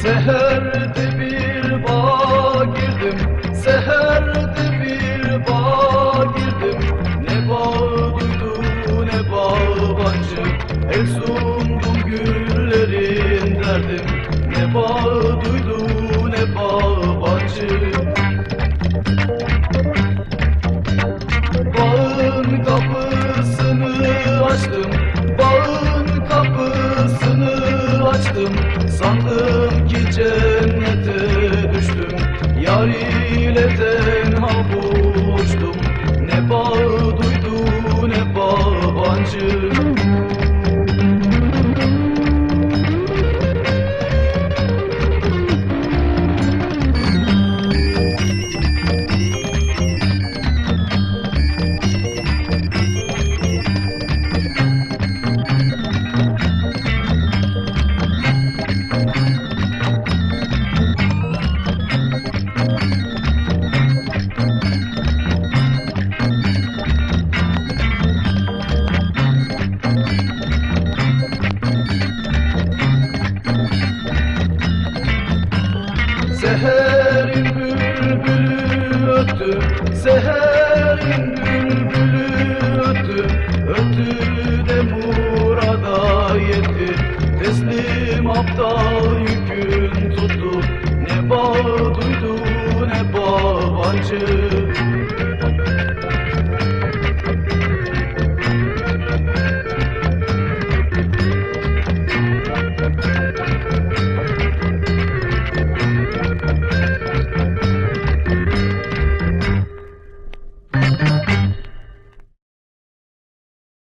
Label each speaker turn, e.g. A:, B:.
A: Seherde Mesum bu güllerin derdim Ne bağı duydu ne bağı bacı. Bağın kapısını açtım Bağın kapısını açtım. Sandım ki cennete düştüm Yar ile tenha buluştum. Ne bağı duydum Seherin bülbülü öttü Seherin bülbülü öttü Öttü de murada yetti Teslim aptal yükün tuttu Ne bağ duydu ne bağ bancı.